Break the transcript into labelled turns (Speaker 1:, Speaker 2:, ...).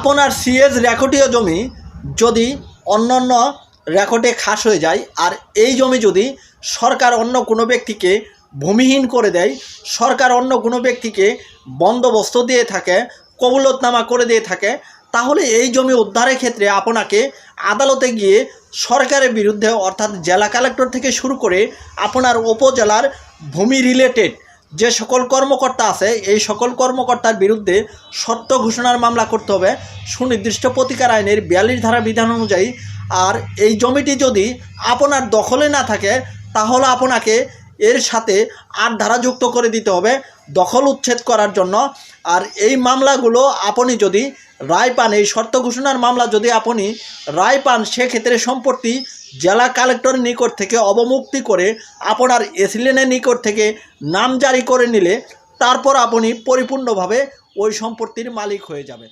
Speaker 1: আপনার সিএস রেকর্ডীয় জমি যদি অন্যান্য রেকর্ডে খাস হয়ে যায় আর এই জমি যদি সরকার অন্য কোনো ব্যক্তিকে ভূমিহীন করে দেয়, সরকার অন্য কোনো ব্যক্তিকে বন্দোবস্ত দিয়ে থাকে, কবুলতনামা করে দিয়ে থাকে, তাহলে এই জমি উদ্ধারের ক্ষেত্রে আপনাকে আদালতে গিয়ে সরকারের বিরুদ্ধে অর্থাৎ জেলা কালেক্টর থেকে শুরু করে আপনার উপজেলার ভূমি রিলেটেড যে সকল কর্মকর্তা আছে, এই সকল কর্মকর্তার বিরুদ্ধে সত্য ঘোষণার মামলা করতে হবে। সুনির্দিষ্ট প্রতিকার আইনের বিয়াল্লিশ ধারা বিধান অনুযায়ী, আর এই জমিটি যদি আপনার দখলে না থাকে, তাহলে আপনাকে এর সাথে আট ধারা যুক্ত করে দিতে হবে, দখল উচ্ছেদ করার জন্য। আর এই মামলাগুলো আপনি যদি রায় পান, এই শর্ত ঘোষণার মামলা যদি আপনি রায় পান, সেক্ষেত্রে সম্পত্তি জেলা কালেক্টরের নিকট থেকে অবমুক্তি করে আপনার এসিলেনের নিকট থেকে নাম জারি করে নিলে, তারপর আপনি পরিপূর্ণভাবে ওই সম্পত্তির মালিক হয়ে যাবেন।